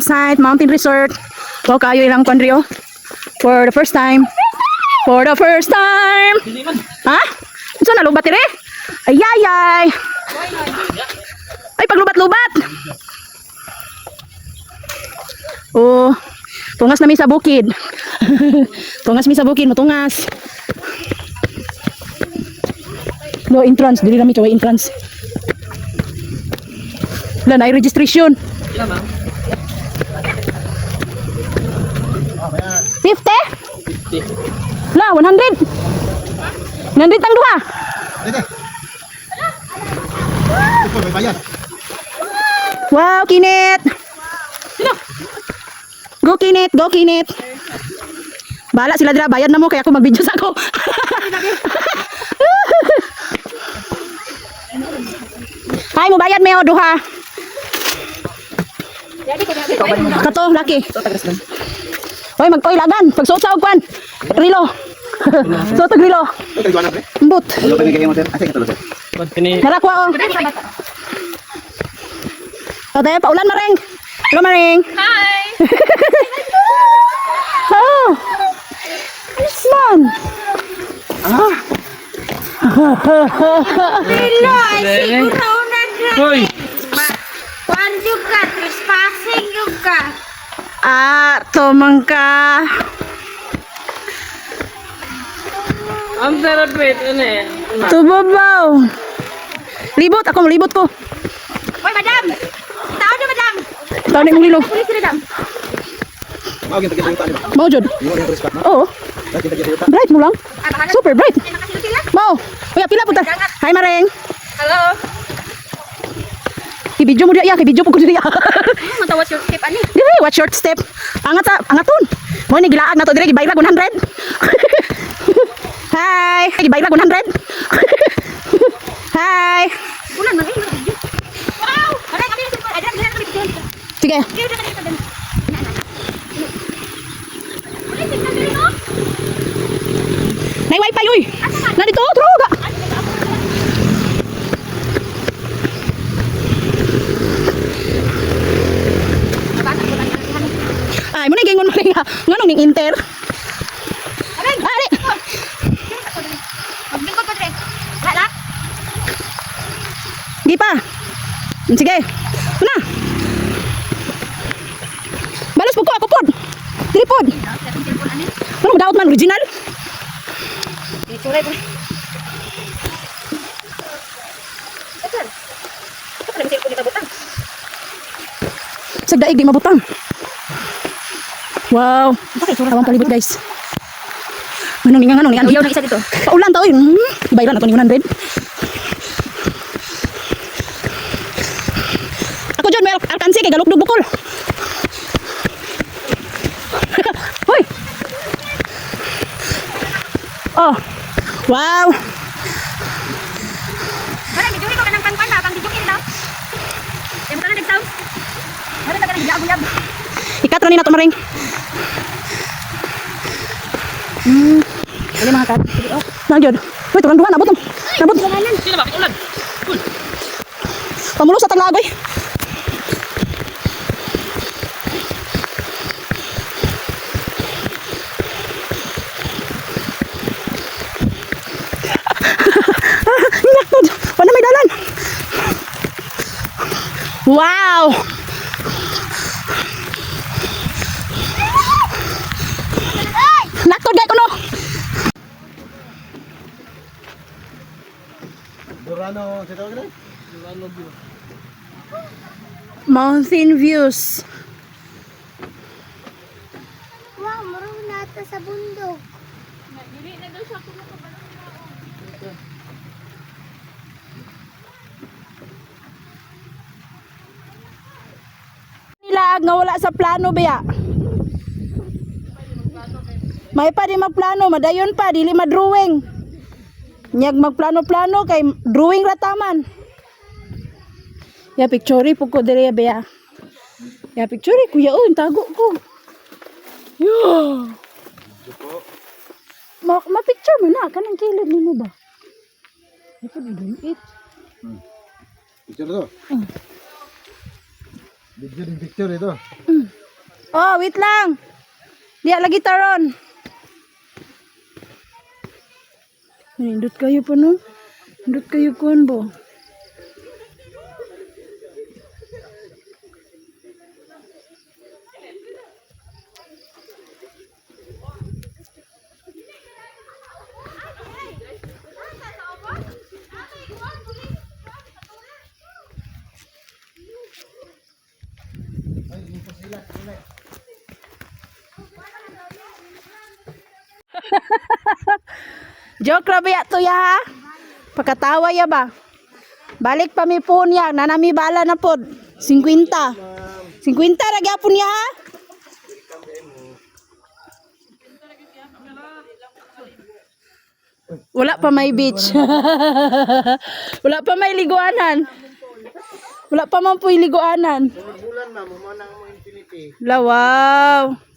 Campsite, Mountain Resort. Wow, kayo ilang kwan Rio. For the first time. For the first time. Ha? Ito na, lubat dire? Ay, ay, paglubat-lubat. Oh, tungas na mi sa bukid. tungas mi sa bukid, matungas. No entrance, dili na mi choy entrance. Wala na registration. 50? La, 100. 100 ang duha. Dede. Ito, may. Wow, kinit. Go kinit, go kinit. Bala sila dira bayad na mo kaya ako mag-video sa ako. Hay mo bayad me o duha. Kato, laki. Hoy, mag-oy lagan. Pagsuot sa og kwan. Rilo. Suot og rilo. Mbut. Ano? Narakwa o. O, tayo, paulan maring. Hello, maring. Hi! Oh. Man. Hello, ay siguro na Hoy! Kuan juga, trespassing juga. Ah, to Ang Am terapet ini. eh. eh. Tumabaw. Libut aku melibut ko. Hoy, madam! Tahu dia madam! Tahu na yung lilo. sini dam. Mau kita kita yuta. Mau jod. Oh. Bright mulang. Ah, Super bright. Mau. Oh ya pila putar. Hai Mareng. Halo. Kibijo mo dia ya, kibijo pukul dia. Mau tahu siapa nih? What short step. Angat sa, angaton. Mo ni gilaag na to dire, gibayra 100. Hi, gibayra 100. Hi. Ulan, man. Wow! Aray, kami dyan, dyan, kami. Sige. Tignan dyan, no? Nay wifi uy. Na dito, droga. Ay, mo na gingon mo rin ha. Nganong ning inter? Aray! Ari. Maglingkod ko, Dre. Lala? Di pa. Sige. Una. Balas po ko ako pod. Tripod. Ano mo daot man original? Ituloy ko. Ito. Ito pala, Wow. Tawang palibot guys. Anong ningang anong ningang Ayaw na isa dito. Paulan ta oy. Hmm. Bayran na to ni 100. Ako jud may alkansi kay galukdog bukol. Hoy. Oh. Wow. Wala, medyo ko ka ng pangpan na, pang video na. Yan mo ka na nag-sound. Wala na ka nag-yab-yab. Ikat ra ni nato maring. Hmm. Dali mga kat. Nangyod. Hoy, turang duha nabot. Nabot. Sino ba? Ulan! Pamulo sa taglagoy. Nakod! Wala may dalan! Wow! Nakod gay ko no! Durano, sa tawag na? Mountain views. Wow, marunong na ata sa bundok. Nilag nga wala sa plano biya. May pa di magplano, madayon pa, dili madrawing. Nyag magplano-plano kay drawing ra taman. Ya picture po ko dire biya. Ya picture kuya oh, tago ko. Yo. Ma, ma picture mo na kanang kilid nimo ba? Ito di it. Picture na to. Video din picture ito. Oh, wait lang. Diya lagi taron. Nindot kayo po no? Nindot kayo kuan bo. Joke ra ba to ya ha? Pagkatawa ya ba? Balik pa mi po niya, nanami bala na pod. 50. 50 ra gyapon niya ha? Wala pa may beach. Wala pa may liguanan. Wala pa man po liguanan. Bulan na, mo man ang infinity. La wow.